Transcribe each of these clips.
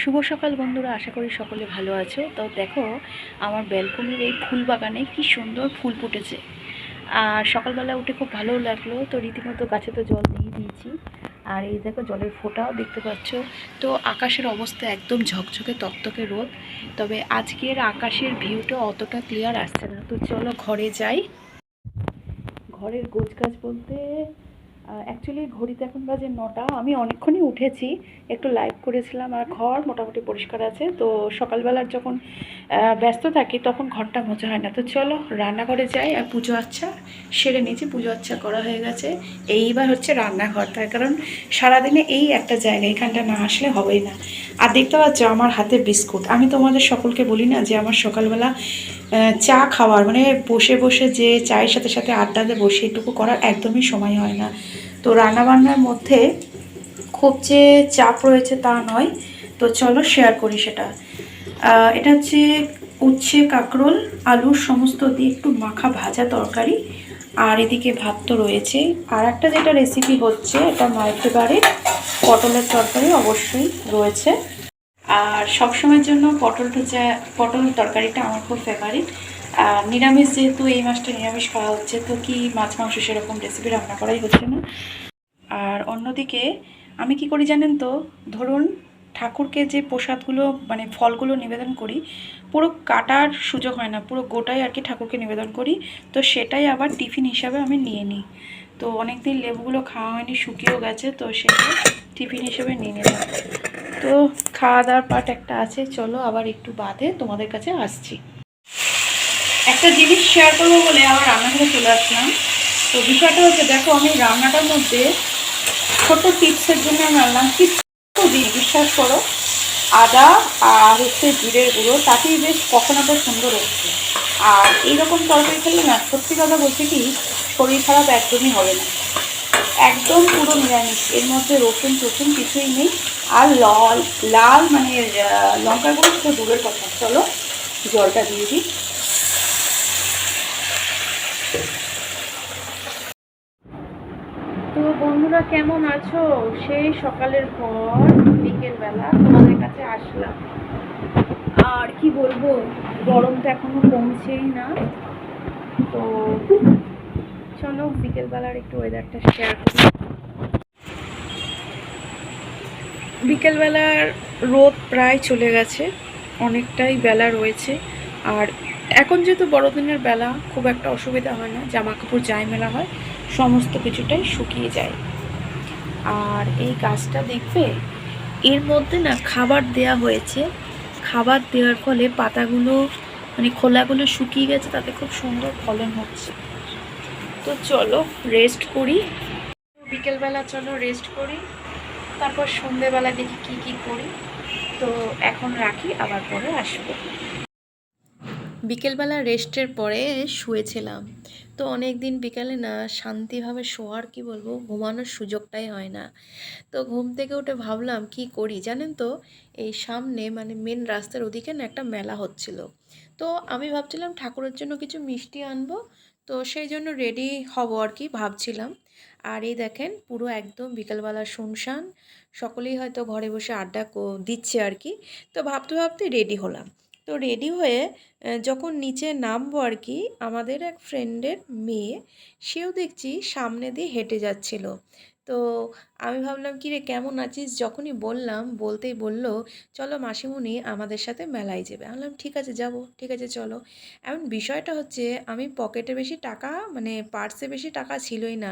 শুভ সকাল বন্ধুরা, আশা করি সকলে ভালো আছো। তো দেখো, আমার ব্যালকনির এই ফুল বাগানে কি সুন্দর ফুল ফুটেছে। আর সকালবেলা উঠে খুব ভালো লাগল, তো রীতিমতো গাছে তো জল দিয়ে দিয়েছি। আর এই দেখো, জলের ফোঁটাও দেখতে পাচ্ছ। তো আকাশের অবস্থা একদম ঝকঝকে, তকতকে রোদ। তবে আজকের আকাশের ভিউটা অতটা ক্লিয়ার আসছে না। তো চলো ঘরে যাই। ঘরের গোছ গাছ বলতে অ্যাকচুয়ালি ঘড়িতে এখন বাজে নটা, আমি অনেকক্ষণই উঠেছি, একটু লাইভ করেছিলাম, আর ঘর মোটামুটি পরিষ্কার আছে, তো সকালবেলার যখন ব্যস্ত থাকি তখন ঘরটা মোছা হয় না। তো চলো, রান্নাঘরে যাই, আর পুজো আচ্ছা সেরে নিয়েছি, পুজো আচ্ছা করা হয়ে গেছে। এইবার হচ্ছে রান্নাঘর, তার কারণ সারাদিনে এই একটা জায়গা, এখানটা না আসলে হবেই না। আর দেখতে পাচ্ছ আমার হাতে বিস্কুট। আমি তোমাদের সকলকে বলি না যে আমার সকালবেলা চা খাওয়ার মানে বসে বসে যে চায়ের সাথে সাথে আড্ডাতে বসে এটুকু করার একদমই সময় হয় না। তো রান্নাবান্নার মধ্যে খুব যে চাপ রয়েছে তা নয়। তো চলো শেয়ার করি সেটা। এটা হচ্ছে উচ্ছে, কাঁকরোল, আলুর সমস্ত দিয়ে একটু মাখা ভাজা তরকারি। আর এদিকে ভাত তো রয়েছে। আর একটা যেটা রেসিপি হচ্ছে, এটা মায়ের ফেভারিট পটলের তরকারি অবশ্যই রয়েছে। আর সবসময়ের জন্য পটলটা যা পটল তরকারিটা আমার খুব ফেভারিট নিরামিষ যেহেতু এই মাসটা নিরামিষ খাওয়া হচ্ছে, তো কি মাছ, মাংস সেরকম রেসিপি রান্না করাই হচ্ছে না? আর অন্যদিকে, আমি কি করি জানেন তো? ধরুন, ঠাকুরকে যে প্রসাদগুলো মানে ফলগুলো নিবেদন করি, পুরো কাটার সুযোগ হয় না, পুরো গোটাই আর কি ঠাকুরকে নিবেদন করি, তো সেটাই আবার টিফিন হিসাবে আমি নিয়ে নিই। তো অনেকদিন লেবুগুলো খাওয়া হয়নি, শুকিয়েও গেছে, তো সেটা টিফিন হিসেবে নিয়ে নিলাম। তো খাওয়া দাওয়ার পার্ট একটা আছে, চলো আবার একটু বাদে তোমাদের কাছে আসছি। একটা জিনিস শেয়ার করব বলে আবার রান্নাঘরে চলে আসলাম। তো বিষয়টা হচ্ছে দেখো আমি রান্নাটার মধ্যে ছোট টিপসের জন্য আমি আনলাম কিছু দিই বিশ্বাস করো। আদা আর হচ্ছে জিরের গুঁড়ো তাতেই বেশ কখনোটা সুন্দর হচ্ছে। আর এইরকম তরকারি খেলে না সত্যি কথা বলছি কি শরীর খারাপ একদমই হবে না। একদম পুরো নিরামিষ এর মধ্যে রসুন টসুন কিছুই নেই। আর লাল লাল মানে আহ, লঙ্কাগুলো তো দূরের কথা। চলো জলটা দিয়ে দিই তো বন্ধুরা, কেমন আছো? সেই সকালের পর বিকেলবেলা তোমাদের কাছে আসলাম। আর কি বলব গরম তো এখনও কমছেই না। তো চলো বিকেলবেলার একটু ওয়েদারটা শেয়ার করি। বিকেলবেলার রোদ প্রায় চলে গেছে, অনেকটাই বেলা রয়েছে। আর এখন যেহেতু বড়দিনের বেলা, খুব একটা অসুবিধা হয় না জামা কাপড় যাই মেলা হয়, সমস্ত কিছুটাই শুকিয়ে যায়। আর এই গাছটা দেখবে এর মধ্যে না খাবার দেয়া হয়েছে। খাবার দেওয়ার ফলে পাতাগুলো মানে খোলাগুলো শুকিয়ে গেছে, তাতে খুব সুন্দর ফলন হচ্ছে। তো চলো রেস্ট করি। বিকেলবেলা চলো রেস্ট করি। তারপর সন্ধেবেলা দেখি কি কি করি। তো এখন রাখি, আবার পরে আসব। বিকেলবেলা রেস্টের পরে শুয়েছিলাম। তো অনেক দিন বিকালে না শান্তিভাবে শোয়ার কি বলব, ঘুমানোর সুযোগটাই হয় না। তো ঘুম থেকে উঠে ভাবলাম কি করি জানেন তো? এই সামনে মানে মেন রাস্তার ওদিকে না একটা মেলা হচ্ছিল। তো আমি ভাবছিলাম ঠাকুরের জন্য কিছু মিষ্টি আনব। তো সেই জন্য রেডি হব আর কি ভাবছিলাম। আর এই দেখেন পুরো একদম বিকালবেলা শুনশান। সকলেই হয়তো ঘরে বসে আড্ডা দিচ্ছে আর কি। তো ভাবতে ভাবতে রেডি হলাম। তো রেডি হয়ে যখন নিচে নামবো আর কি, আমাদের এক ফ্রেন্ডের মেয়ে, সেও দেখছি সামনে দিয়ে হেঁটে যাচ্ছিল। তো আমি ভাবলাম কি রে কেমন আছিস? যখনই বললাম, বলতেই বলল, চলো মাসিমুনি আমাদের সাথে মেলায় যাবে। আমি বললাম, ঠিক আছে, যাব, ঠিক আছে, চলো। এমন বিষয়টা হচ্ছে, আমি পকেটে বেশি টাকা মানে পার্সে বেশি টাকা ছিলই না।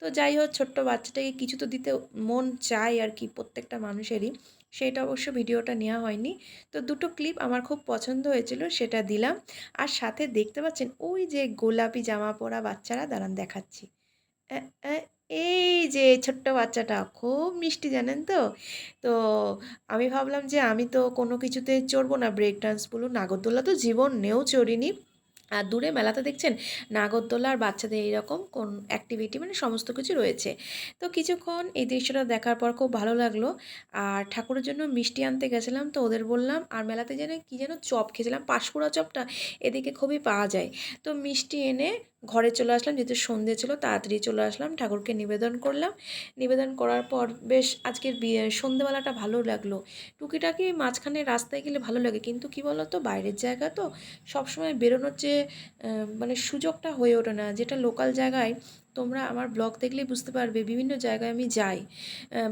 তো যাই হোক, ছোট্ট বাচ্চাটাকে কিছু তো দিতে মন চাই আর কি প্রত্যেকটা মানুষেরই। সেটা অবশ্য ভিডিওটা নেওয়া হয়নি। তো দুটো ক্লিপ আমার খুব পছন্দ হয়েছিল, সেটা দিলাম। আর সাথে দেখতে পাচ্ছেন, ওই যে গোলাপি জামা পরা বাচ্চারা দাঁড়ান দেখাচ্ছি। এই যে ছোট্ট বাচ্চাটা, খুব মিষ্টি, জানেন তো? তো আমি ভাবলাম যে আমি তো কোনো কিছুতে চড়বো না। ব্রেক ডান্স বলুন নাগরদোল্লা তো জীবন নেও চড়িনি। আর দূরে মেলাতে দেখছেন, নাগরদোলা আর বাচ্চাদের এইরকম কোন অ্যাক্টিভিটি মানে সমস্ত কিছু রয়েছে। তো কিছুক্ষণ এই দৃশ্যটা দেখার পর খুব ভালো লাগল। আর ঠাকুরের জন্য মিষ্টি আনতে গেছিলাম তো ওদের বললাম, আর মেলাতে যেন কী যেন চপ খেয়েছিলাম। পাঁশকুড়া চপটা এদিকে খুবই পাওয়া যায়। তো মিষ্টি এনে ঘরে চলে আসলাম, যেহেতু সন্ধে ছিল, তাড়াতাড়ি চলে আসলাম, ঠাকুরকে নিবেদন করলাম। নিবেদন করার পর বেশ আজকের বিয়ে সন্ধেবেলাটা ভালো লাগল। টুকিটাকি মাঝখানে রাস্তায় গেলে ভালো লাগে, কিন্তু কি বলো তো বাইরের জায়গা তো সবসময় বেরোনোর যে মানে সুযোগটা হয়ে ওঠে না। যেটা লোকাল জায়গায় তোমরা আমার ব্লগ দেখলেই বুঝতে পারবে, বিভিন্ন জায়গায় আমি যাই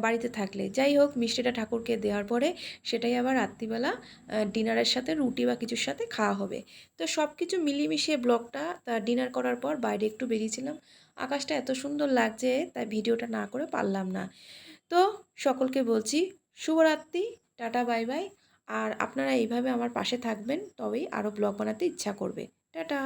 বাড়িতে থাকলে। যাই হোক, মিষ্টিটা ঠাকুরকে দেওয়ার পরে সেটাই আবার রাত্রিবেলা ডিনারের সাথে রুটি বা কিছুর সাথে খাওয়া হবে। তো সব কিছু মিলিয়ে ব্লগটা তা ডিনার করার পর বাইরে একটু বেরিয়েছিলাম। আকাশটা এত সুন্দর লাগছে, তাই ভিডিওটা না করে পারলাম না। তো সকলকে বলছি, শুভরাত্রি, টাটা, বাই বাই। আর আপনারা এইভাবে আমার পাশে থাকবেন, তবেই আরও ব্লগ বানাতে ইচ্ছা করবে। টাটা!